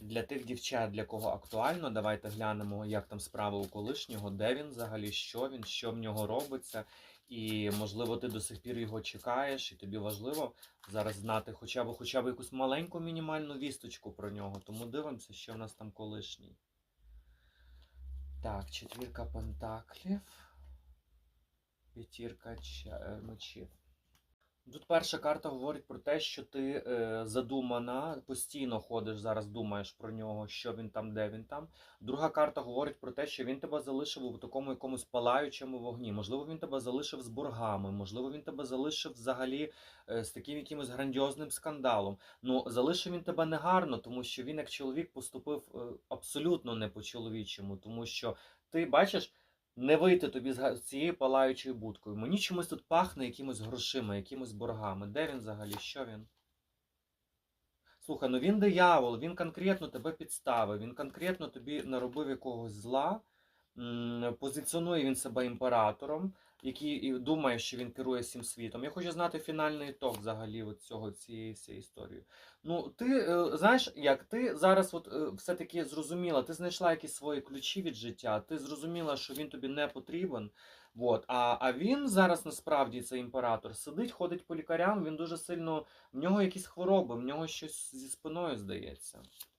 Для тих дівчат, для кого актуально, давайте глянемо, як там справи у колишнього, де він взагалі, що він, що в нього робиться. І, можливо, ти до сих пір його чекаєш, і тобі важливо зараз знати хоча б хоча б якусь маленьку мінімальну вісточку про нього. Тому дивимося, що в нас там колишній. Так, четвірка пентаклів. П'ятірка е, мечів. Тут перша карта говорить про те, що ти е, задумана, постійно ходиш зараз, думаєш про нього, що він там, де він там. Друга карта говорить про те, що він тебе залишив у такому якомусь палаючому вогні. Можливо, він тебе залишив з боргами, можливо, він тебе залишив взагалі е, з таким якимось грандіозним скандалом. Ну, залишив він тебе негарно, тому що він як чоловік поступив е, абсолютно не по-чоловічому, тому що ти бачиш. Не вийти тобі з цієї палаючої будкою. Мені чомусь тут пахне якимось грошима, якимось боргами. Де він взагалі? Що він? Слухай, ну він диявол, він конкретно тебе підставив, він конкретно тобі наробив якогось зла. Позиціонує він себе імператором, який думає, що він керує всім світом. Я хочу знати фінальний ітог взагалі от цього цієї всієї історії. Ну, ти е, знаєш, як ти зараз от е, все-таки зрозуміла, ти знайшла якісь свої ключі від життя, ти зрозуміла, що він тобі не потрібен. От. А, а він зараз насправді цей імператор сидить, ходить по лікарям, він дуже сильно. В нього якісь хвороби, в нього щось зі спиною здається.